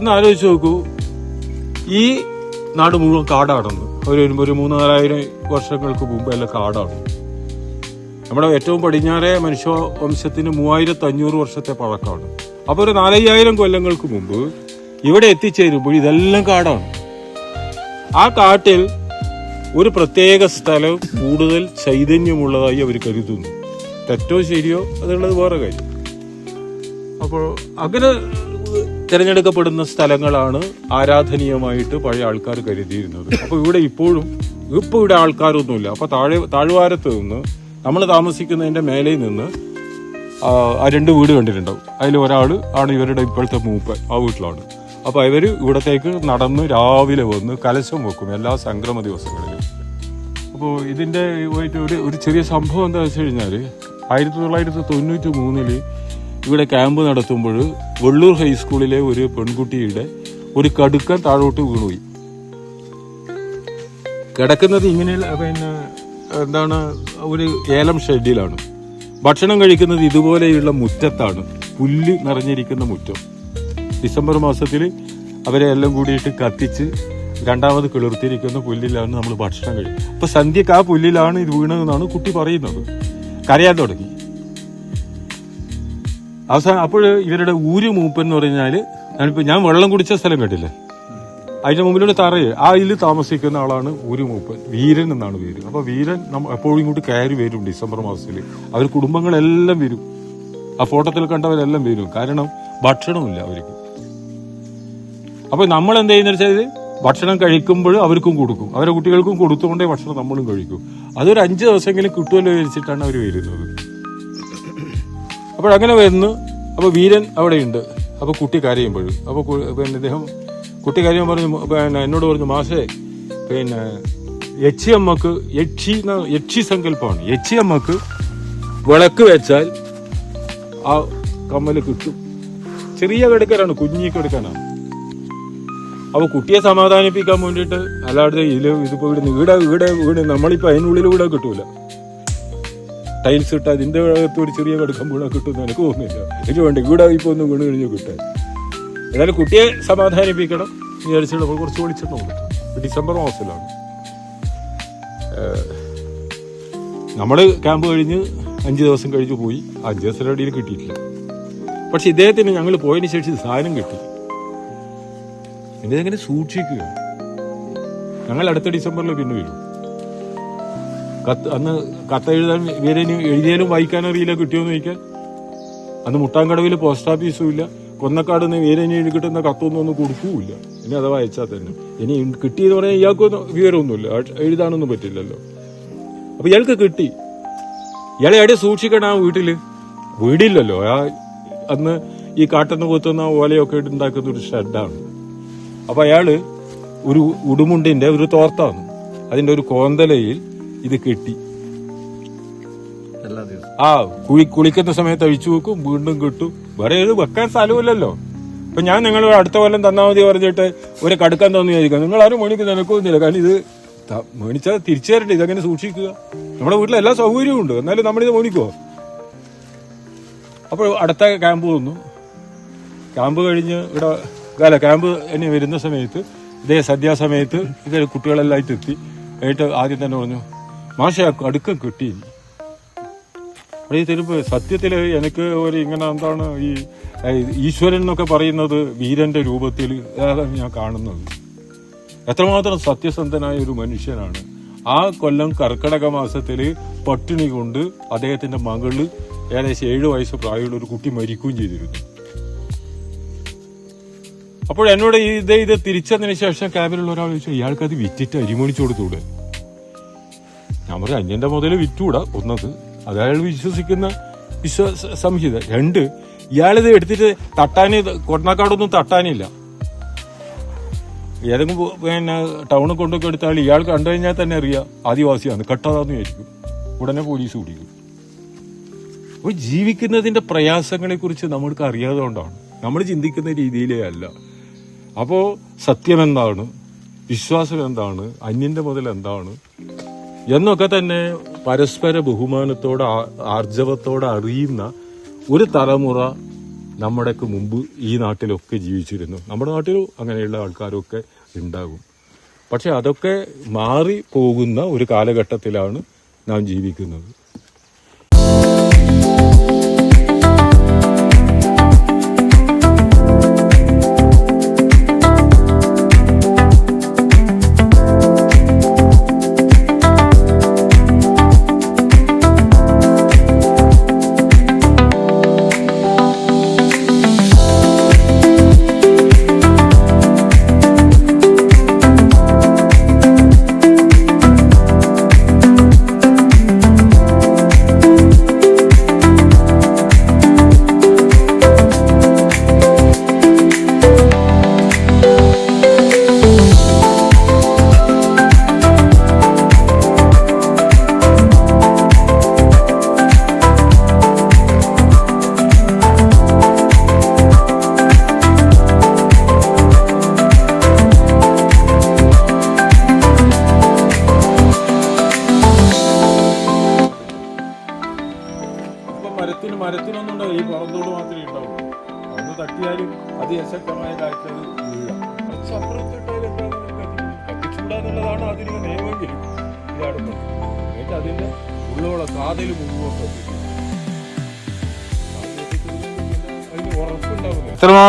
ഒന്ന് ആലോചിച്ച് നോക്കൂ. ഈ നാട് മുഴുവൻ കാടാണെന്ന്. ഒരു ഒരു മൂന്ന് നാലായിരം വർഷങ്ങൾക്ക് മുമ്പ് കാടാണ്. നമ്മുടെ ഏറ്റവും പടിഞ്ഞാറേ മനുഷ്യ വംശത്തിന് മൂവായിരത്തി അഞ്ഞൂറ് വർഷത്തെ പഴക്കമാണ്. അപ്പോൾ ഒരു നാലയ്യായിരം കൊല്ലങ്ങൾക്ക് മുമ്പ് ഇവിടെ എത്തിച്ചേരുമ്പോൾ ഇതെല്ലാം കാടാണ്. ആ കാട്ടിൽ ഒരു പ്രത്യേക സ്ഥലം കൂടുതൽ ചൈതന്യമുള്ളതായി അവർ കരുതുന്നു. തെറ്റോ ശരിയോ അതുള്ളത് വേറെ കാര്യം. അപ്പോൾ അങ്ങനെ തിരഞ്ഞെടുക്കപ്പെടുന്ന സ്ഥലങ്ങളാണ് ആരാധനീയമായിട്ട് പഴയ ആൾക്കാർ കരുതിയിരുന്നത്. അപ്പോൾ ഇവിടെ ഇപ്പോഴും ഇപ്പൊ ഇവിടെ ആൾക്കാരൊന്നുമില്ല. അപ്പോൾ താഴെ താഴ്വാരത്ത് നിന്ന് നമ്മൾ താമസിക്കുന്നതിന്റെ മേലെ നിന്ന് ആ രണ്ട് വീട് കണ്ടിട്ടുണ്ടാവും. അതിൽ ഒരാൾ ആണ് ഇവരുടെ ഇപ്പോഴത്തെ മൂപ്പ് ആ വീട്ടിലാണ്. അപ്പോൾ ഇവർ ഇവിടത്തേക്ക് നടന്ന് രാവിലെ വന്ന് കലശം വെക്കും എല്ലാ സംക്രമ ദിവസങ്ങളിലും. അപ്പോൾ ഇതിന്റെ ഒരു ഒരു ചെറിയ സംഭവം എന്താ വെച്ച് കഴിഞ്ഞാൽ ആയിരത്തി തൊള്ളായിരത്തി തൊണ്ണൂറ്റി മൂന്നിൽ ഇവിടെ ക്യാമ്പ് നടത്തുമ്പോൾ വെള്ളൂർ ഹൈസ്കൂളിലെ ഒരു പെൺകുട്ടിയുടെ ഒരു കടുക്ക താഴോട്ട് വീണുപോയി. കിടക്കുന്നത് ഇങ്ങനെയുള്ള പിന്നെ എന്താണ് ഒരു ഏലം ഷെഡിലാണ്. ഭക്ഷണം കഴിക്കുന്നത് ഇതുപോലെയുള്ള മുറ്റത്താണ്. പുല്ല് നിറഞ്ഞിരിക്കുന്ന മുറ്റം. ഡിസംബർ മാസത്തിൽ അവരെ എല്ലാം കൂടിയിട്ട് കത്തിച്ച് രണ്ടാമത് കിളിർത്തിരിക്കുന്ന പുല്ലിലാണ് നമ്മൾ ഭക്ഷണം കഴിക്കുക അപ്പോൾ സന്ധ്യക്ക് ആ പുല്ലിലാണ് ഇത് വീണതെന്നാണ് കുട്ടി പറയുന്നത്. കരയാൻ തുടങ്ങി. അവസാനം അപ്പോൾ ഇവരുടെ ഊര് മൂപ്പൻ എന്ന് പറഞ്ഞാൽ ഞാനിപ്പോ ഞാൻ വെള്ളം കുടിച്ച സ്ഥലം കേട്ടില്ലേ? അതിന്റെ മുമ്പിലൂടെ തറയെ ആ ഇതിൽ താമസിക്കുന്ന ആളാണ് ഊര് മൂപ്പൻ. വീരൻ എന്നാണ് പേര്. അപ്പൊ വീരൻ നമ്മ എപ്പോഴും ഇങ്ങോട്ട് കയറി വരും ഡിസംബർ മാസത്തിൽ. അവർ കുടുംബങ്ങളെല്ലാം വരും. ആ ഫോട്ടോത്തിൽ കണ്ടവരെല്ലാം വരും. കാരണം ഭക്ഷണമില്ല അവർക്ക്. അപ്പോൾ നമ്മൾ എന്ത് ചെയ്യുന്ന വെച്ചാൽ ഭക്ഷണം കഴിക്കുമ്പോൾ അവർക്കും കൊടുക്കും. അവരെ കുട്ടികൾക്കും കൊടുത്തുകൊണ്ടേ ഭക്ഷണം നമ്മളും കഴിക്കും. അതൊരു അഞ്ച് ദിവസമെങ്കിലും കിട്ടുമല്ലോ വിചാരിച്ചിട്ടാണ് അവർ വരുന്നത്. അപ്പോഴങ്ങനെ വരുന്നു. അപ്പോൾ വീരൻ അവിടെയുണ്ട്. അപ്പോൾ കുട്ടി കരയുമ്പോൾ. അപ്പോൾ പിന്നെ അദ്ദേഹം കുട്ടി കരയുമ്പോൾ പറഞ്ഞു പിന്നെ എന്നോട് പറഞ്ഞു മാഷേ പിന്നെ യക്ഷി അമ്മയ്ക്ക് യക്ഷി യക്ഷി സങ്കല്പമാണ്. യക്ഷി അമ്മയ്ക്ക് വിളക്ക് വെച്ചാൽ ആ കമ്മൽ കിട്ടും. ചെറിയ കെടുക്കാനാണ് കുഞ്ഞി കിടക്കാനാണ്. അപ്പൊ കുട്ടിയെ സമാധാനിപ്പിക്കാൻ വേണ്ടിയിട്ട് അല്ലാതെ ഇതിൽ ഇതിപ്പോ ഇവിടെ വീട് വീട് വീട് നമ്മളിപ്പോ അതിനുള്ളിൽ വീട് കിട്ടൂല. ടൈൽസ് ഇട്ട് അതിന്റെ അകത്ത് ഒരു ചെറിയ കടുക്കം വീണ കിട്ടുമെന്ന് എനിക്ക് തോന്നുന്നില്ല. എനിക്ക് വേണ്ട ഇവിടെ ഇപ്പോൾ ഒന്ന് വീണ് കഴിഞ്ഞ് കിട്ടാൻ ഏതായാലും കുട്ടിയെ സമാധാനിപ്പിക്കണം. വിചാരിച്ചിട്ട് നമ്മൾ കുറച്ച് വിളിച്ചിട്ട് കൊടുത്തു. ഡിസംബർ മാസത്തിലാണ്. നമ്മൾ ക്യാമ്പ് കഴിഞ്ഞ് അഞ്ച് ദിവസം കഴിഞ്ഞ് പോയി. അഞ്ച് ദിവസം അടിയിൽ കിട്ടിയിട്ടില്ല. പക്ഷെ ഇദ്ദേഹത്തിന് ഞങ്ങൾ പോയതിന് ശേഷം സാധനം കിട്ടി. ഇതെങ്ങനെ സൂക്ഷിക്കുക ഞങ്ങൾ അടുത്ത ഡിസംബറിൽ പിന്നെ വരും. കത്ത് അന്ന് കത്ത് എഴുതാൻ ഇവരേന് എഴുതിയാലും വായിക്കാൻ അറിയില്ല കിട്ടിയോന്ന് ചോദിക്കാൻ. അന്ന് മുട്ടാങ്കടവിൽ പോസ്റ്റ് ഓഫീസും ഇല്ല. കൊന്നക്കാട് നിന്ന് വീരന് എഴുതി കിട്ടുന്ന കത്തൊന്നും ഒന്നും കൊടുക്കൂല്ല ഇനി അഥവാ അയച്ചാൽ തന്നെ. ഇനി കിട്ടിയെന്ന് പറയാൻ ഇയാൾക്കൊന്നും വിവരമൊന്നുമില്ല. എഴുതാനൊന്നും പറ്റില്ലല്ലോ. അപ്പൊ ഇയാൾക്ക് കിട്ടി. ഇയാളെ എവിടെ സൂക്ഷിക്കണം ആ വീട്ടിൽ വീടില്ലല്ലോ. ആ അന്ന് ഈ കാട്ടെന്ന് കൊത്തുന്ന ഓലയൊക്കെ ഉണ്ടാക്കുന്ന ഒരു ഷെഡാണ്. അപ്പൊ അയാൾ ഒരു ഉടുമുണ്ടിന്റെ ഒരു തോർത്താണ്. അതിന്റെ ഒരു കോന്തലയിൽ ഇത് കെട്ടി. ആ കുളി കുളിക്കുന്ന സമയത്ത് അഴിച്ചു വെക്കും വീണ്ടും കിട്ടും. വേറെ ഇത് വെക്കാൻ സ്ഥലമില്ലല്ലോ ഇപ്പൊ ഞാൻ നിങ്ങൾ അടുത്ത കൊല്ലം തന്നാ മതി പറഞ്ഞിട്ട് ഒരു കടുക്കാൻ തോന്നിയായിരിക്കും നിങ്ങൾ ആരും മേണിക്ക് നിനക്കൊന്നുമില്ല. കാരണം ഇത് മേണിച്ചാൽ തിരിച്ചു തരട്ടെ ഇതങ്ങനെ സൂക്ഷിക്കുക. നമ്മുടെ വീട്ടിൽ എല്ലാ സൗകര്യവും ഉണ്ട്. എന്നാലും നമ്മളിത് മേണിക്കോ? അപ്പോൾ അടുത്ത ക്യാമ്പ് വന്നു. ക്യാമ്പ് കഴിഞ്ഞ് ഇവിടെ അല്ല ക്യാമ്പ് ഇനി വരുന്ന സമയത്ത് ഇതേ സദ്യാസമയത്ത് ഇതേ കുട്ടികളെല്ലാം ആയിട്ട് എത്തി. എന്നിട്ട് ആദ്യം തന്നെ പറഞ്ഞു മാഷ അടുക്കം അപ്പോൾ അവിടെ തരുമ്പോ സത്യത്തിൽ എനിക്ക് ഒരു ഇങ്ങനെ എന്താണ് ഈ ഈശ്വരൻ എന്നൊക്കെ പറയുന്നത് വീരന്റെ രൂപത്തിൽ ഞാൻ കാണുന്നത്. എത്രമാത്രം സത്യസന്ധനായ ഒരു മനുഷ്യനാണ്. ആ കൊല്ലം കർക്കടക മാസത്തിൽ പട്ടിണി കൊണ്ട് അദ്ദേഹത്തിന്റെ മകൾ ഏകദേശം ഏഴ് വയസ്സ് പ്രായമുള്ള ഒരു കുട്ടി മരിക്കുകയും ചെയ്തിരുന്നു. അപ്പോൾ എന്നോട് ഇത് ഇത് തിരിച്ചതിന് ശേഷം ക്യാബിലുള്ള ഒരാൾ ചോദിച്ചു ഇയാൾക്കത് വിറ്റിട്ട് അരിമണിച്ചു കൊടുത്തൂടെ ഞാൻ പറഞ്ഞു അന്യന്റെ മുതൽ വിറ്റൂടാ ഒന്നത്. അത് അയാൾ വിശ്വസിക്കുന്ന വിശ്വാസ സംഹിത. രണ്ട് ഇയാളിത് എടുത്തിട്ട് തട്ടാന് കൊടനാക്കാടൊന്നും തട്ടാനില്ല. ഏതെങ്കിലും പിന്നെ ടൗണിൽ കൊണ്ടൊക്കെ എടുത്താൽ ഇയാൾ കണ്ടു കഴിഞ്ഞാൽ തന്നെ അറിയാം ആദിവാസിയാണ്. കട്ടതാന്ന് വിചാരിക്കും. ഉടനെ പോലീസ് പിടിക്കും. അപ്പോൾ ജീവിക്കുന്നതിന്റെ പ്രയാസങ്ങളെക്കുറിച്ച് നമ്മൾക്ക് അറിയാതെ കൊണ്ടാണ്. നമ്മൾ ചിന്തിക്കുന്ന രീതിയിലേ അല്ല. അപ്പോൾ സത്യം എന്താണ്? വിശ്വാസം എന്താണ്? അന്യന്റെ മുതൽ എന്താണ്? എന്നൊക്കെ തന്നെ പരസ്പര ബഹുമാനത്തോടെ ആർജവത്തോടെ അറിയുന്ന ഒരു തലമുറ നമ്മുടെയൊക്കെ മുമ്പ് ഈ നാട്ടിലൊക്കെ ജീവിച്ചിരുന്നു. നമ്മുടെ നാട്ടിലും അങ്ങനെയുള്ള ആൾക്കാരൊക്കെ ഉണ്ടാകും. പക്ഷെ അതൊക്കെ മാറി പോകുന്ന ഒരു കാലഘട്ടത്തിലാണ് നാം ജീവിക്കുന്നത്.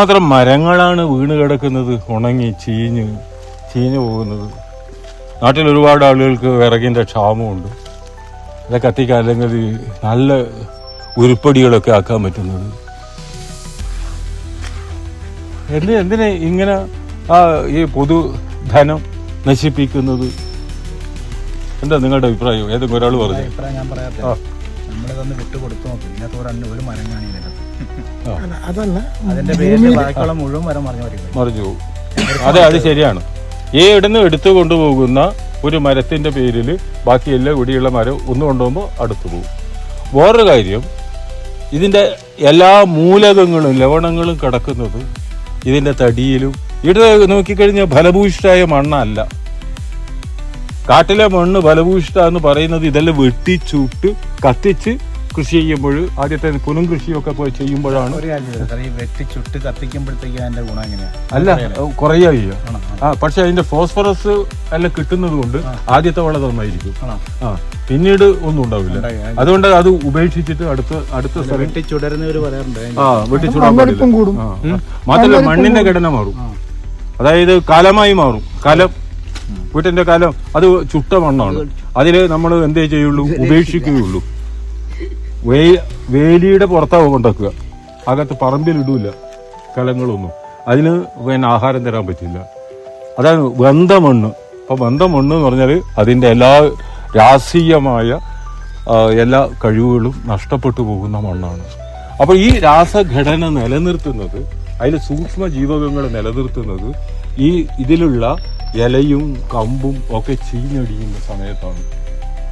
എത്രമാത്രം മരങ്ങളാണ് വീണ് കിടക്കുന്നത് ഉണങ്ങി ചീഞ്ഞ് ചീഞ്ഞു പോകുന്നത്. നാട്ടിൽ ഒരുപാട് ആളുകൾക്ക് വിറകിന്റെ ക്ഷാമമുണ്ട്. അത് കത്തിക്കാൻ അല്ലെങ്കിൽ നല്ല ഉരുപ്പടികളൊക്കെ ആക്കാൻ പറ്റുന്നത്. എന്നെ എന്തിനെ ഇങ്ങനെ ആ ഈ പൊതു ധനം നശിപ്പിക്കുന്നത്? എന്താ നിങ്ങളുടെ അഭിപ്രായം? ഏതെങ്കിലും ഒരാൾ പറഞ്ഞു. അഭിപ്രായം ഞാൻ പറയാം നമ്മൾ നമ്മളിതൊന്ന് വിട്ടുകൊടുത്തു ഒരു ഒരു മരം കാണിയില്ല അല്ല, അതല്ല. അതിന്റെ പേരിൽ ബാക്കിയുള്ള മുഴുവൻ മരം മറിഞ്ഞു വരും. മറിഞ്ഞു പോകും അതെ അത് ശരിയാണ്. ഈ ഇടന്ന് എടുത്തു കൊണ്ടുപോകുന്ന ഒരു മരത്തിന്റെ പേരിൽ ബാക്കി എല്ലാ ഇവിടെയുള്ള മരം ഒന്ന് കൊണ്ടുപോകുമ്പോൾ അടുത്തു പോകും വേറൊരു കാര്യം ഇതിന്റെ എല്ലാ മൂലകങ്ങളും ലവണങ്ങളും കിടക്കുന്നത് ഇതിന്റെ തടിയിലും ഇവിടെ നോക്കിക്കഴിഞ്ഞാൽ ഫലഭൂഷ്ടായ മണ്ണല്ല. കാട്ടിലെ മണ്ണ് ഫലഭൂയിഷ്ഠ എന്ന് പറയുന്നത് ഇതെല്ലാം വെട്ടിച്ചൂട്ട് കത്തിച്ച് കൃഷി ചെയ്യുമ്പോൾ ആദ്യത്തെ പുനം കൃഷിയൊക്കെ പോയി ചെയ്യുമ്പോഴാണ് വെട്ടി ചുട്ട് കത്തിക്കുമ്പോഴത്തേക്ക് അതിന്റെ ഗുണം എങ്ങനെയാ? അല്ല കുറയുക ചെയ്യുക ആണോ? ആ പക്ഷെ അതിന്റെ ഫോസ്ഫറസ് എല്ലാം കിട്ടുന്നത് കൊണ്ട് ആദ്യത്തെ വളം നന്നായിരിക്കും. ആ പിന്നീട് ഒന്നും ഉണ്ടാവില്ല. അതുകൊണ്ട് അത് ഉപേക്ഷിച്ചിട്ട് അടുത്ത അടുത്ത സ്ഥലം വെട്ടി ചുടരുന്നവര് ആ വെട്ടിച്ചുടാൻ. മാത്രമല്ല മണ്ണിന്റെ ഘടന മാറും. അതായത് കാലമായി മാറും. കാലം വീട്ടിന്റെ കാലം അത് ചുട്ട മണ്ണാണ്. അതിൽ നമ്മൾ എന്തേ ചെയ്യുള്ളൂ? ഉപേക്ഷിക്കുകയുള്ളൂ. വേ വേലിയുടെ പുറത്താവ് കൊണ്ടുവെക്കുക. അകത്ത് പറമ്പിലിടൂല കലങ്ങളൊന്നും. അതിന് പിന്നെ ആഹാരം തരാൻ പറ്റില്ല. അതാണ് ബന്ധമണ്ണ് വെന്ത മണ്ണ് എന്ന് പറഞ്ഞാൽ അതിന്റെ എല്ലാ രാസീയമായ എല്ലാ കഴിവുകളും നഷ്ടപ്പെട്ടു പോകുന്ന മണ്ണാണ്. അപ്പോൾ ഈ രാസഘടന നിലനിർത്തുന്നത് അതിൽ സൂക്ഷ്മ ജീവകങ്ങൾ നിലനിർത്തുന്നത് ഈ ഇതിലുള്ള ഇലയും കമ്പും ഒക്കെ ചീഞ്ഞടിയുന്ന സമയത്താണ്.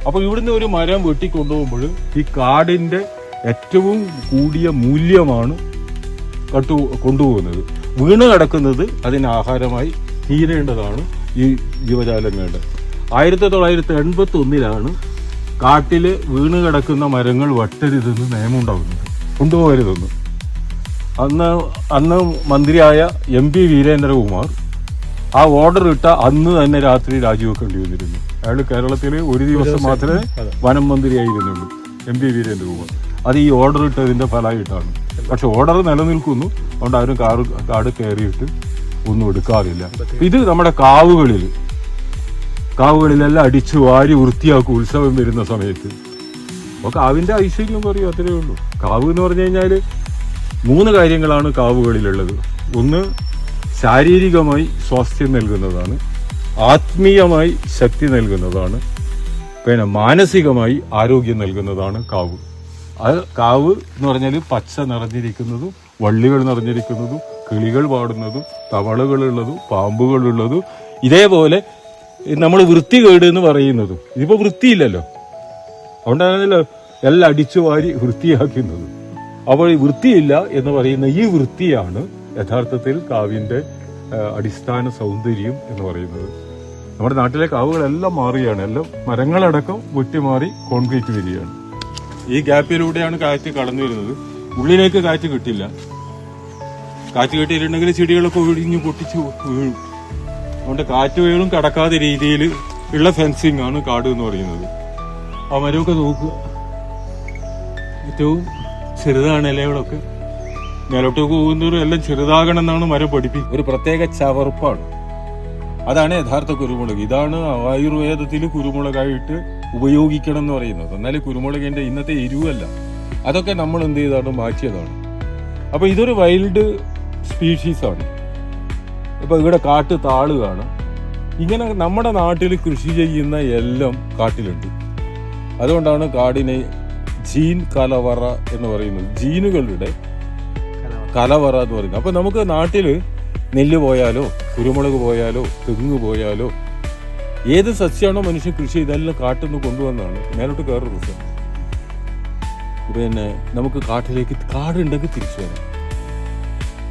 അപ്പോൾ ഇവിടുന്ന് ഒരു മരം വെട്ടിക്കൊണ്ടുപോകുമ്പോൾ ഈ കാടിന്റെ ഏറ്റവും കൂടിയ മൂല്യമാണ് കട്ടു കൊണ്ടുപോകുന്നത്. വീണ് കിടക്കുന്നത് അതിന് ആഹാരമായി തീരേണ്ടതാണ് ഈ ജീവജാലങ്ങളുടെ. ആയിരത്തി തൊള്ളായിരത്തി എൺപത്തി ഒന്നിലാണ് കാട്ടിൽ വീണ് കിടക്കുന്ന മരങ്ങൾ വെട്ടരുതെന്ന് നിയമം ഉണ്ടാകുന്നത് കൊണ്ടുപോകരുതെന്ന്. അന്ന് അന്ന് മന്ത്രിയായ എം പി വീരേന്ദ്രകുമാർ ആ ഓർഡർ ഇട്ട അന്ന് തന്നെ രാത്രി രാജിവെക്കേണ്ടി വന്നിരുന്നു. അയാൾ കേരളത്തിൽ ഒരു ദിവസം മാത്രമേ വനം മന്ത്രിയായിരുന്നുള്ളൂ. M P Veerendrakumar. അത് ഈ ഓർഡർ ഇട്ടതിന്റെ ഫലമായിട്ടാണ്. പക്ഷെ ഓർഡർ നിലനിൽക്കുന്നു. അതുകൊണ്ട് ആരും കാർ കാട് കയറിയിട്ട് ഒന്നും എടുക്കാറില്ല. ഇത് നമ്മുടെ കാവുകളിൽ കാവുകളിലെല്ലാം അടിച്ചു വാരി വൃത്തിയാക്കും ഉത്സവം വരുന്ന സമയത്ത് അപ്പോൾ കാവിന്റെ ഐശ്വര്യം കുറയും അത്രയേ ഉള്ളൂ. കാവ് എന്ന് പറഞ്ഞു കഴിഞ്ഞാൽ മൂന്ന് കാര്യങ്ങളാണ് കാവുകളിലുള്ളത്. ഒന്ന് ശാരീരികമായി സ്വാസ്ഥ്യം നൽകുന്നതാണ്. ആത്മീയമായി ശക്തി നൽകുന്നതാണ്. പിന്നെ മാനസികമായി ആരോഗ്യം നൽകുന്നതാണ് കാവ്. അത് കാവ് എന്ന് പറഞ്ഞാൽ പച്ച നിറഞ്ഞിരിക്കുന്നതും വള്ളികൾ നിറഞ്ഞിരിക്കുന്നതും കിളികൾ പാടുന്നതും തവളകളുള്ളതും പാമ്പുകളുള്ളതും ഇതേപോലെ നമ്മൾ വൃത്തി കേട് എന്ന് പറയുന്നതും. ഇതിപ്പോൾ വൃത്തിയില്ലല്ലോ. അതുകൊണ്ടാണല്ലോ എല്ലാം അടിച്ചു വാരി വൃത്തിയാക്കുന്നത്. അപ്പോൾ വൃത്തിയില്ല എന്ന് പറയുന്ന ഈ വൃത്തിയാണ് യഥാർത്ഥത്തിൽ കാവിന്റെ ആ, അടിസ്ഥാന സൗന്ദര്യം എന്ന് പറയുന്നത്. നമ്മുടെ നാട്ടിലെ കാവുകളെല്ലാം മാറുകയാണ് എല്ലാം മരങ്ങളടക്കം വെട്ടിമാറി കോൺക്രീറ്റ് വരികയാണ്. ഈ ഗ്യാപ്പിലൂടെയാണ് കാറ്റ് കടന്നു വരുന്നത്. ഉള്ളിലേക്ക് കാറ്റ് കിട്ടില്ല. കാറ്റ് കിട്ടിയിട്ടുണ്ടെങ്കിൽ ചെടികളൊക്കെ ഒഴിഞ്ഞ് പൊട്ടിച്ച് വീഴും. അതുകൊണ്ട് കാറ്റ് വീഴും കടക്കാത്ത രീതിയിൽ ഉള്ള ഫെൻസിങ് ആണ് കാട് എന്ന് പറയുന്നത്. ആ മരമൊക്കെ നോക്കുക. ഏറ്റവും ചെറുതാണ് ഇലകളൊക്കെ. മേലോട്ട് പോകുന്നവരും എല്ലാം ചെറുതാകണം എന്നാണ് മരം പഠിപ്പിക്കുന്നത്. ഒരു പ്രത്യേക ചവർപ്പാണ് അതാണ് യഥാർത്ഥ കുരുമുളക്. ഇതാണ് ആയുർവേദത്തിൽ കുരുമുളകായിട്ട് ഉപയോഗിക്കണം എന്ന് പറയുന്നത്. എന്നാൽ കുരുമുളകിന്റെ ഇന്നത്തെ എരിവല്ല. അതൊക്കെ നമ്മൾ എന്ത് ചെയ്താണ്? മാറ്റിയതാണ്. അപ്പോൾ ഇതൊരു വൈൽഡ് സ്പീഷീസാണ് ഇപ്പോൾ ഇവിടെ കാട്ട് താൾ കാണാം. ഇങ്ങനെ നമ്മുടെ നാട്ടിൽ കൃഷി ചെയ്യുന്ന എല്ലാം കാട്ടിലുണ്ട്. അതുകൊണ്ടാണ് കാടിനെ ജീൻ കലവറ എന്ന് പറയുന്നത്. ജീനുകളുടെ കലവറ എന്ന് പറയുന്നത്. അപ്പം നമുക്ക് നാട്ടിൽ നെല്ല് പോയാലോ കുരുമുളക് പോയാലോ തെങ്ങ് പോയാലോ ഏത് സസ്യമാണോ മനുഷ്യൻ കൃഷി ഇതെല്ലാം കാട്ടിൽ നിന്ന് കൊണ്ടുവന്നാണ് മേലോട്ട് കയറി ദിവസം പിന്നെ നമുക്ക് കാട്ടിലേക്ക് കാടുണ്ടെങ്കിൽ തിരിച്ചു വരാം.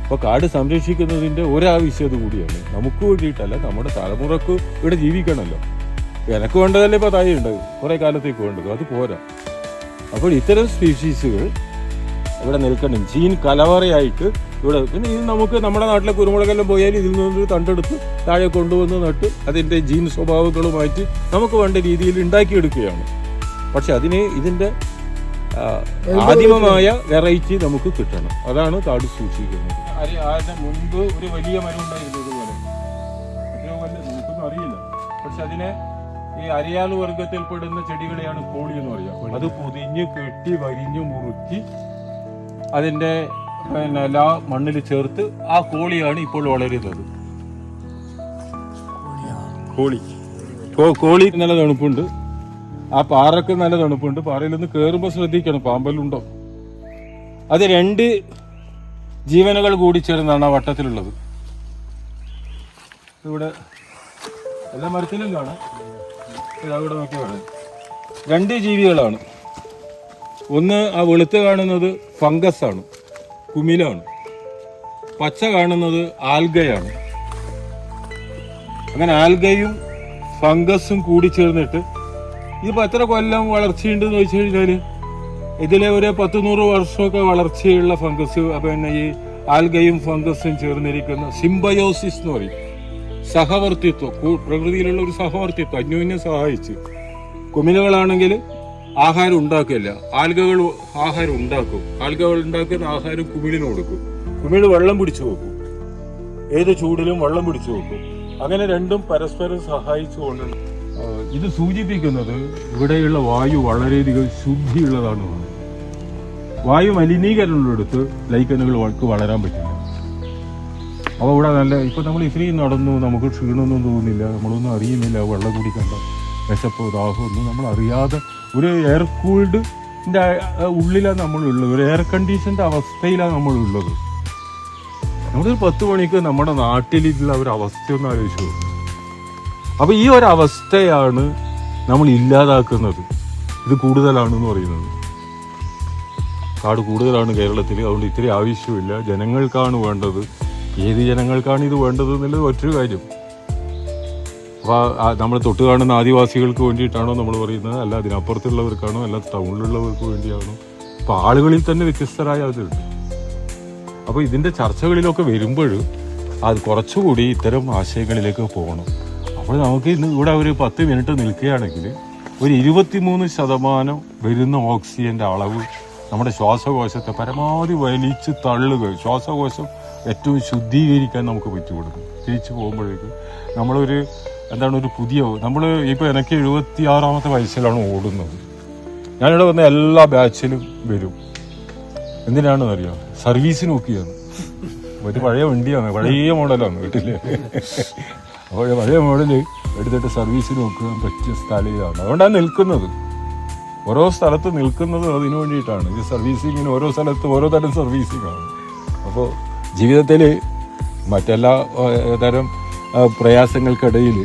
അപ്പോൾ കാട് സംരക്ഷിക്കുന്നതിന്റെ ഒരാവശ്യത കൂടിയാണ്. നമുക്ക് വേണ്ടിയിട്ടല്ല നമ്മുടെ തലമുറയ്ക്ക് ഇവിടെ ജീവിക്കണമല്ലോ. എനക്ക് വേണ്ടതല്ലേ ഇപ്പൊ താഴെ ഉണ്ട് കുറെ കാലത്തേക്ക് വേണ്ടത്. അത് പോരാ. അപ്പോൾ ഇത്തരം സ്പീഷീസുകൾ ഇവിടെ നിൽക്കണം ജീൻ കലവറയായിട്ട് ഇവിടെ പിന്നെ ഇത് നമുക്ക് നമ്മുടെ നാട്ടിലെ കുരുമുളകെല്ലാം പോയാൽ ഇതിൽ നിന്നൊരു തണ്ടെടുത്ത് താഴെ കൊണ്ടുവന്ന് നട്ട് അതിന്റെ ജീൻ സ്വഭാവങ്ങളുമായിട്ട് നമുക്ക് വേണ്ട രീതിയിൽ ഉണ്ടാക്കിയെടുക്കുകയാണ്. പക്ഷെ അതിന് ഇതിന്റെ ആദിമമായ വെറൈറ്റി നമുക്ക് കിട്ടണം. അതാണ് കാട് സൂക്ഷിക്കുന്നത്. അതിന് മുൻപ് ഒരു വലിയ മരം ഉണ്ടായിരുന്നു ഇതുപോലെ. നമുക്കൊന്നും അറിയില്ല. പക്ഷെ അതിനെ ഈ അരിയാൽ വർഗത്തിൽപ്പെടുന്ന ചെടികളെയാണ് കോളി എന്ന് പറയുക. അത് പൊതിഞ്ഞ് കെട്ടി വരിഞ്ഞ് മുറുക്കി അതിന്റെ പിന്നെ എല്ലാ മണ്ണിൽ ചേർത്ത് ആ കോളിയാണ് ഇപ്പോൾ വളരുന്നത്. കോളി. കോളി നല്ല തണുപ്പുണ്ട്. ആ പാറക്ക് നല്ല തണുപ്പുണ്ട്. പാറയിൽ നിന്ന് കയറുമ്പോൾ ശ്രദ്ധിക്കണം പാമ്പലുണ്ടോ അത് രണ്ട് ജീവനുകൾ കൂടി ചേർന്നാണ് ആ വട്ടത്തിലുള്ളത്. ഇവിടെ എല്ലാ മരത്തിലും കാണാം. ഇതാ ഇവിടെ നോക്കി കാണാം രണ്ട് ജീവികളാണ്. ഒന്ന് ആ വെളുത്ത് കാണുന്നത് ഫംഗസ് ആണ് കുമിലാണ് പച്ച കാണുന്നത് ആൽഗയാണ്. അങ്ങനെ ആൽഗയും ഫംഗസും കൂടി ചേർന്നിട്ട് ഇതിപ്പോൾ എത്ര കൊല്ലം വളർച്ചയുണ്ടെന്ന് വെച്ച് കഴിഞ്ഞാൽ ഇതിലെ ഒരു പത്ത് നൂറ് വർഷമൊക്കെ വളർച്ചയുള്ള ഫംഗസ് പിന്നെ ഈ ആൽഗയും ഫംഗസും ചേർന്നിരിക്കുന്ന സിംബയോസിസ് എന്ന് പറയും. സഹവർത്തിത്വം പ്രകൃതിയിലുള്ള ഒരു സഹവർത്തിത്വം അന്യോന്യം സഹായിച്ച്. കുമിലകളാണെങ്കിൽ ആഹാരം ഉണ്ടാക്കില്ല ആൽഗകൾ ആഹാരം ഉണ്ടാക്കും. ആൽഗകൾ ഉണ്ടാക്കുന്ന ആഹാരം കുമിളിന് കൊടുക്കും. കുമിൾ വെള്ളം പിടിച്ചു വെക്കും. ഏത് ചൂടിലും വെള്ളം പിടിച്ചു വെക്കും. അങ്ങനെ രണ്ടും പരസ്പരം സഹായിച്ചുകൊണ്ട് ഇത് സൂചിപ്പിക്കുന്നത് ഇവിടെയുള്ള വായു വളരെയധികം ശുദ്ധിയുള്ളതാണ്. വായു മലിനീകരണമുള്ളടുത്ത് ലൈക്കനുകൾ വഴക്ക് വളരാൻ പറ്റില്ല. അപ്പോൾ ഇവിടെ നല്ല ഇപ്പം നമ്മൾ ഇത്രയും നടന്നു നമുക്ക് ക്ഷീണമൊന്നും തോന്നുന്നില്ല നമ്മളൊന്നും അറിയുന്നില്ല വെള്ളം കുടിക്കണ്ട വിശപ്പോ ദാഹമൊന്നും നമ്മൾ അറിയാതെ ഒരു എയർ കൂൾഡ് ഉള്ളിലാണ് നമ്മളുള്ളത്. ഒരു എയർ കണ്ടീഷന്റെ അവസ്ഥയിലാണ് നമ്മളുള്ളത്. നമ്മളൊരു പത്ത് മണിക്ക് നമ്മുടെ നാട്ടിലുള്ള ഒരു അവസ്ഥയൊന്ന് ആലോചിച്ചു അപ്പോൾ അപ്പൊ ഈ ഒരു അവസ്ഥയാണ് നമ്മൾ ഇല്ലാതാക്കുന്നത്. ഇത് കൂടുതലാണെന്ന് പറയുന്നത്. കാട് കൂടുതലാണ് കേരളത്തിൽ അതുകൊണ്ട് ഇത്തിരി ആവശ്യമില്ല. ജനങ്ങൾക്കാണ് വേണ്ടത്. ഏത് ജനങ്ങൾക്കാണ് ഇത് വേണ്ടത് എന്നുള്ളത് മറ്റൊരു കാര്യം. അപ്പോൾ നമ്മൾ തൊട്ട് കാണുന്ന ആദിവാസികൾക്ക് വേണ്ടിയിട്ടാണോ നമ്മൾ പറയുന്നത്? അല്ല അതിനപ്പുറത്തുള്ളവർക്കാണോ? അല്ല ടൗണിലുള്ളവർക്ക് വേണ്ടിയാണോ? അപ്പോൾ ആളുകളിൽ തന്നെ വ്യത്യസ്തരായ അതുണ്ട് അപ്പോൾ ഇതിന്റെ ചർച്ചകളിലൊക്കെ വരുമ്പോൾ അത് കുറച്ചുകൂടി ഇത്തരം ആശയങ്ങളിലേക്ക് പോകണം. അപ്പോൾ നമുക്ക് ഇന്ന് ഇവിടെ ഒരു പത്ത് മിനിറ്റ് നിൽക്കുകയാണെങ്കിൽ ഒരു ഇരുപത്തിമൂന്ന് ശതമാനം വരുന്ന ഓക്സിജന്റെ അളവ് നമ്മുടെ ശ്വാസകോശത്തെ പരമാവധി വലിച്ച് തള്ളുക. ശ്വാസകോശം ഏറ്റവും ശുദ്ധീകരിക്കാൻ നമുക്ക് പറ്റിക്കൊടുക്കും തിരിച്ചു പോകുമ്പോഴേക്ക് നമ്മളൊരു എന്താണ് ഒരു പുതിയ നമ്മൾ ഇപ്പോൾ എനിക്ക് എഴുപത്തി ആറാമത്തെ വയസ്സിലാണ് ഓടുന്നത്. ഞാനിവിടെ വന്ന എല്ലാ ബാച്ചിലും വരും. എന്തിനാണെന്ന് അറിയാം സർവീസിന് നോക്കിയാണ്. ഒരു പഴയ വണ്ടിയാണ് പഴയ മോഡലാണ് വീട്ടിൽ. അപ്പോൾ പഴയ മോഡൽ എടുത്തിട്ട് സർവീസിന് നോക്കാൻ പറ്റിയ സ്ഥലമാണ്. അതുകൊണ്ടാണ് നിൽക്കുന്നത്. ഓരോ സ്ഥലത്ത് നിൽക്കുന്നത് അതിനു വേണ്ടിയിട്ടാണ്. ഇത് സർവീസിങ്ങിന് ഓരോ സ്ഥലത്ത് ഓരോ തരം സർവീസിംഗ് ആണ് അപ്പോൾ ജീവിതത്തിൽ മറ്റെല്ലാ തരം പ്രയാസങ്ങൾക്കിടയിൽ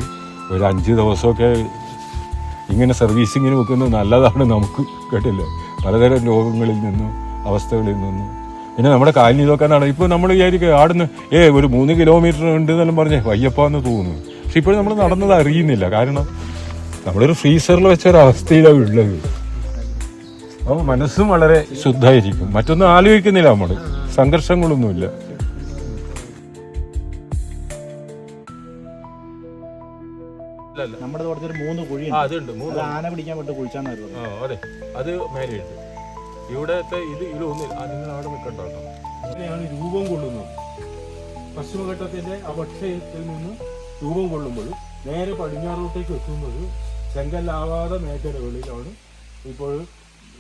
ഒരു അഞ്ച് ദിവസമൊക്കെ ഇങ്ങനെ സർവീസിങ്ങിന് വെക്കുന്നത് നല്ലതാണ് നമുക്ക് കേട്ടില്ല? പലതരം രോഗങ്ങളിൽ നിന്നും അവസ്ഥകളിൽ നിന്നും. പിന്നെ നമ്മുടെ കാലിന് ഇതൊക്കെയാണ് ഇപ്പോൾ നമ്മൾ വിചാരിക്കുക ആടുന്ന് ഏ ഒരു മൂന്ന് കിലോമീറ്റർ ഉണ്ട് എന്നെല്ലാം പറഞ്ഞേ വയ്യപ്പാന്ന് തോന്നുന്നു. പക്ഷെ ഇപ്പോൾ നമ്മൾ നടന്നത് അറിയുന്നില്ല. കാരണം നമ്മളൊരു ഫ്രീസറിൽ വെച്ച ഒരു ഉള്ളത്. അപ്പോൾ മനസ്സും വളരെ ശുദ്ധമായിരിക്കും. മറ്റൊന്നും ആലോചിക്കുന്നില്ല നമ്മൾ സംഘർഷങ്ങളൊന്നുമില്ല. നമ്മുടെ തോട്ടത്തിൽ ഒരു മൂന്ന് കുഴി ആ അതുണ്ട്. മൂന്ന് ആന പിടിക്കാൻ പറ്റും കുഴിച്ചാന്ന് ആ അതെ. അത് മേലെയുണ്ട് ഇവിടത്തെ ഇത് ഇതിലൊന്നില്ല ആ നിങ്ങൾ അവിടെ നിൽക്കണ്ടോ അങ്ങനെയാണ് രൂപം കൊള്ളുന്നത്. പശ്ചിമഘട്ടത്തിന്റെ അപക്ഷയത്തിൽ നിന്ന് രൂപം കൊള്ളുമ്പോൾ നേരെ പടിഞ്ഞാറോട്ടേക്ക് എത്തുന്നത് ചെങ്കല്ലാവാത മേഖലകളിലാണ് ഇപ്പോൾ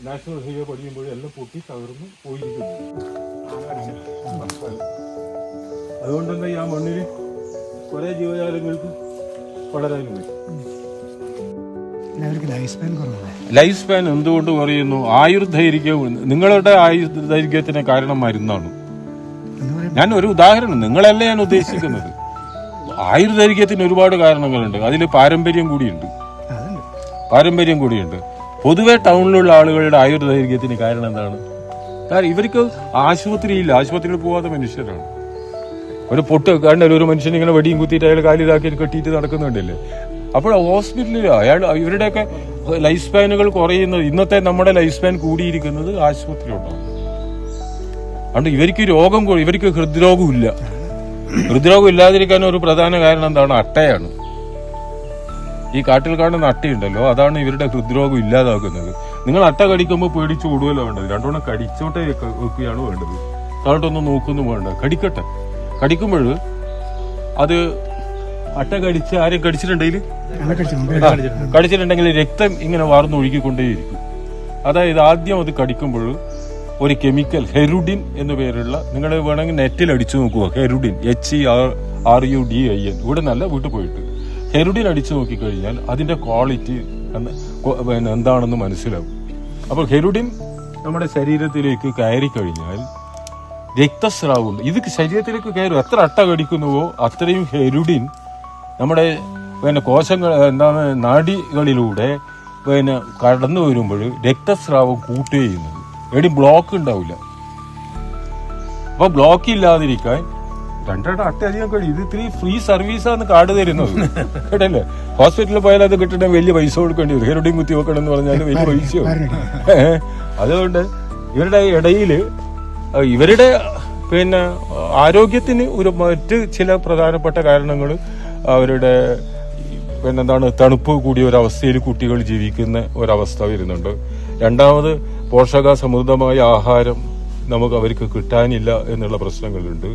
നാഷണൽ ഹൈവേ പടിയുമ്പോൾ എല്ലാം പൊട്ടി തകർന്ന് പോയിരിക്കുന്നു അതുകൊണ്ട് തന്നെ ഈ ആ മണ്ണിൽ കുറെ ജീവജാലങ്ങൾക്ക് വളരാനും ലൈഫ് സ്പാൻ എന്തുകൊണ്ട് പറയുന്നു ആയുർദൈർഘ്യവും നിങ്ങളുടെ ആയുർദൈർഘ്യത്തിന് കാരണം മരുന്നാണ്. ഞാൻ ഒരു ഉദാഹരണം നിങ്ങളല്ല ഞാൻ ഉദ്ദേശിക്കുന്നത്? ആയുർദൈർഘ്യത്തിന് ഒരുപാട് കാരണങ്ങളുണ്ട്. അതിൽ പാരമ്പര്യം കൂടിയുണ്ട്. പാരമ്പര്യം കൂടിയുണ്ട്. പൊതുവെ ടൗണിലുള്ള ആളുകളുടെ ആയുർദൈർഘ്യത്തിന് കാരണം എന്താണ്? കാരണം ഇവർക്ക് ആശുപത്രിയില്ല ആശുപത്രിയിൽ പോവാത്ത മനുഷ്യരാണ്. ഒരു പൊട്ട് കണ്ടല്ലോ ഒരു മനുഷ്യൻ ഇങ്ങനെ വെടിയും കുത്തിയിട്ട് അയാൾ കാലിതാക്കി കെട്ടിയിട്ട് നടക്കുന്നുണ്ടല്ലേ? അപ്പോൾ ഹോസ്പിറ്റലിൽ അയാൾ ഇവരുടെയൊക്കെ ലൈഫ് സ്പാനുകൾ കുറയുന്നത് ഇന്നത്തെ നമ്മുടെ ലൈഫ് സ്പാൻ കൂടിയിരിക്കുന്നത് ആശുപത്രിയിലുണ്ടാവും അതുകൊണ്ട് ഇവർക്ക് രോഗം ഇവർക്ക് ഹൃദ്രോഗമില്ല ഹൃദ്രോഗം ഇല്ലാതിരിക്കാൻ ഒരു പ്രധാന കാരണം എന്താണ്? അട്ടയാണ്. ഈ കാട്ടിൽ കാണുന്ന അട്ടയുണ്ടല്ലോ അതാണ് ഇവരുടെ ഹൃദ്രോഗം ഇല്ലാതാക്കുന്നത്. നിങ്ങൾ അട്ട കടിക്കുമ്പോൾ പേടിച്ചു ഓടുകയല്ല വേണ്ടത്. രണ്ടോണം കടിച്ചോട്ടെ വെക്ക- വെക്കുകയാണ് വേണ്ടത്. താഴോട്ടൊന്ന് നോക്കുന്നു വേണ്ട. കടിക്കട്ടെ. കടിക്കുമ്പോൾ അത് അട്ട കടിച്ച് ആരെയും കടിച്ചിട്ടുണ്ടെങ്കിൽ കടിച്ചിട്ടുണ്ടെങ്കിൽ രക്തം ഇങ്ങനെ വാർന്നു ഒഴുകിക്കൊണ്ടേയിരിക്കും അതായത് ആദ്യം അത് കടിക്കുമ്പോൾ ഒരു കെമിക്കൽ ഹെരുഡിൻ എന്ന പേരുള്ള നിങ്ങൾ വേണമെങ്കിൽ നെറ്റിൽ അടിച്ചു നോക്കുക. ഹെരുഡിൻ H E R R U D I N ഇവിടെ നല്ല വീട്ടിൽ പോയിട്ട് ഹെരുഡിൻ അടിച്ചു നോക്കിക്കഴിഞ്ഞാൽ അതിന്റെ ക്വാളിറ്റി എന്താണെന്ന് മനസ്സിലാവും. അപ്പോൾ ഹെരുഡിൻ നമ്മുടെ ശരീരത്തിലേക്ക് കയറി കഴിഞ്ഞാൽ രക്തസ്രാവം ഇത് ശരീരത്തിലേക്ക് കയറും. എത്ര അട്ട കടിക്കുന്നുവോ അത്രയും ഹെരുഡിൻ നമ്മുടെ പിന്നെ കോശങ്ങൾ എന്താണ് നാടികളിലൂടെ പിന്നെ കടന്നു വരുമ്പോൾ രക്തസ്രാവം കൂട്ടുകയും ചെയ്യുന്നത് എടി ബ്ലോക്ക് ഉണ്ടാവില്ല. അപ്പൊ ബ്ലോക്ക് ഇല്ലാതിരിക്കാൻ രണ്ടെണ്ണം അട്ട അധികം കഴിയും. ഇത് ഇത്തിരി ഫ്രീ സർവീസാണ് കാട് തരുന്നത്. കേട്ടല്ലേ? ഹോസ്പിറ്റലിൽ പോയാൽ അത് കിട്ടണ വലിയ പൈസ കൊടുക്കേണ്ടി വരും. ഹെരുഡിൻ കുത്തി വെക്കണം എന്ന് പറഞ്ഞാൽ വലിയ പൈസയോ അതുകൊണ്ട് ഇവരുടെ ഇടയിൽ അഹ് ഇവരുടെ പിന്നെ ആരോഗ്യത്തിന് ഒരു മറ്റ് ചില പ്രധാനപ്പെട്ട കാരണങ്ങൾ അവരുടെ പിന്നെന്താണ് തണുപ്പ് കൂടിയ ഒരവസ്ഥയിൽ കുട്ടികൾ ജീവിക്കുന്ന ഒരവസ്ഥ വരുന്നുണ്ട്. രണ്ടാമത് പോഷക സമൃദ്ധമായ ആഹാരം നമുക്ക് അവർക്ക് കിട്ടാനില്ല എന്നുള്ള പ്രശ്നങ്ങളുണ്ട്.